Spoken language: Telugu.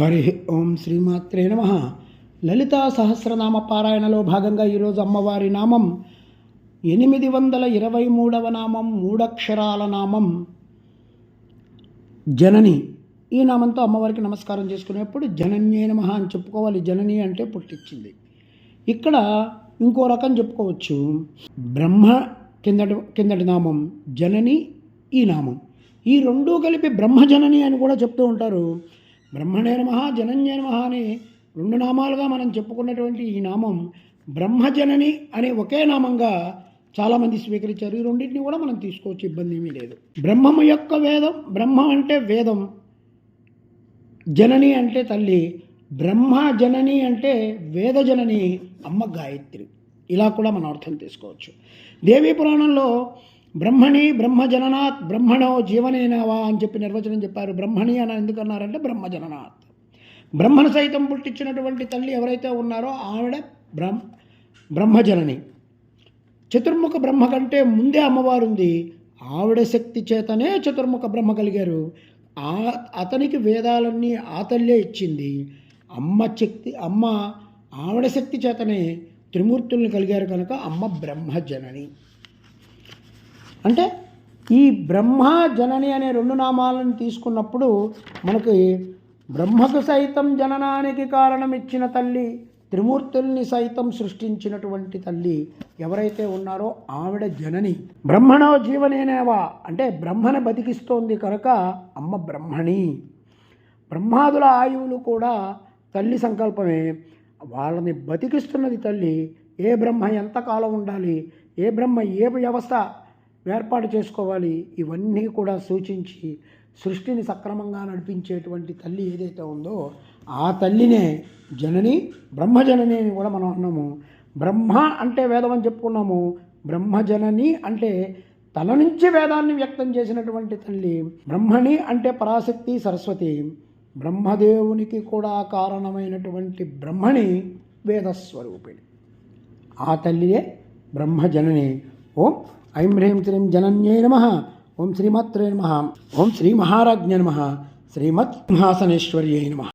హరి ఓం శ్రీమాత్రే నమ. లలితా సహస్రనామ పారాయణలో భాగంగా ఈరోజు అమ్మవారి నామం ఎనిమిది వందల ఇరవై మూడవ నామం మూడక్షరాల నామం. జనని ఈ నామంతో అమ్మవారికి నమస్కారం చేసుకునేప్పుడు జనన్యే నమ అని చెప్పుకోవాలి. జనని అంటే పుట్టించింది. ఇక్కడ ఇంకో రకం చెప్పుకోవచ్చు. బ్రహ్మ కిందటి కిందటి నామం జనని ఈ నామం. ఈ రెండూ కలిపి బ్రహ్మజనని అని కూడా చెప్తూ ఉంటారు. బ్రహ్మణే నమ జనన్యే నమ అని రెండు నామాలుగా మనం చెప్పుకున్నటువంటి ఈ నామం బ్రహ్మజనని అనే ఒకే నామంగా చాలామంది స్వీకరించారు. ఈ రెండింటిని కూడా మనం తీసుకోవచ్చు ఇబ్బంది ఏమీ లేదు. బ్రహ్మము యొక్క వేదం బ్రహ్మం అంటే వేదం. జనని అంటే తల్లి బ్రహ్మ జనని అంటే వేద జనని అమ్మ గాయత్రి. ఇలా కూడా మనం అర్థం తీసుకోవచ్చు దేవీ పురాణంలో బ్రహ్మణి బ్రహ్మజననాత్ బ్రహ్మణో జీవనేనావా అని చెప్పి నిర్వచనం చెప్పారు. బ్రహ్మణి అని ఎందుకు అన్నారంటే బ్రహ్మజననాత్. బ్రహ్మను సైతం పుట్టించినటువంటి తల్లి ఎవరైతే ఉన్నారో ఆవిడ బ్రహ్మ బ్రహ్మజనని. చతుర్ముఖ బ్రహ్మ కంటే ముందే అమ్మవారు ఉంది. ఆవిడ శక్తి చేతనే చతుర్ముఖ బ్రహ్మ కలిగారు. ఆ అతనికి వేదాలన్నీ ఆ తల్లే ఇచ్చింది. అమ్మ శక్తి అమ్మ ఆవిడ శక్తి చేతనే త్రిమూర్తుల్ని కలిగారు కనుక అమ్మ బ్రహ్మజనని. అంటే ఈ బ్రహ్మ జనని అనే రెండు నామాలను తీసుకున్నప్పుడు మనకి బ్రహ్మకు సైతం జననానికి కారణం ఇచ్చిన తల్లి త్రిమూర్తుల్ని సైతం సృష్టించినటువంటి తల్లి ఎవరైతే ఉన్నారో ఆవిడ జనని. బ్రహ్మణో జీవనేనేవా? అంటే బ్రహ్మను బతికిస్తోంది కనుక అమ్మ బ్రహ్మణి. బ్రహ్మాదుల ఆయువులు కూడా తల్లి సంకల్పమే. వాళ్ళని బతికిస్తున్నది తల్లి. ఏ బ్రహ్మ ఎంతకాలం ఉండాలి? ఏ బ్రహ్మ ఏ వ్యవస్థ? ఏర్పాటు చేసుకోవాలి. ఇవన్నీ కూడా సూచించి సృష్టిని సక్రమంగా నడిపించేటువంటి తల్లి ఏదైతే ఉందో ఆ తల్లినే జనని బ్రహ్మజనని అని కూడా మనం అన్నాము. బ్రహ్మ అంటే వేదం అని చెప్పుకున్నాము. బ్రహ్మజనని అంటే తన నుంచి వేదాన్ని వ్యక్తం చేసినటువంటి తల్లి. బ్రహ్మణి అంటే పరాశక్తి సరస్వతి. బ్రహ్మదేవునికి కూడా కారణమైనటువంటి బ్రహ్మణి వేదస్వరూపిణి. ఆ తల్లియే బ్రహ్మజనని. ఓం ఐం హ్రీం శ్రీం జనన్యే నమ. ఓం శ్రీమాత్రే నమ. ఓం శ్రీ మహారాజ్ఞ నమ. శ్రీమత్ సింహాసనేశ్వర్యే నమ.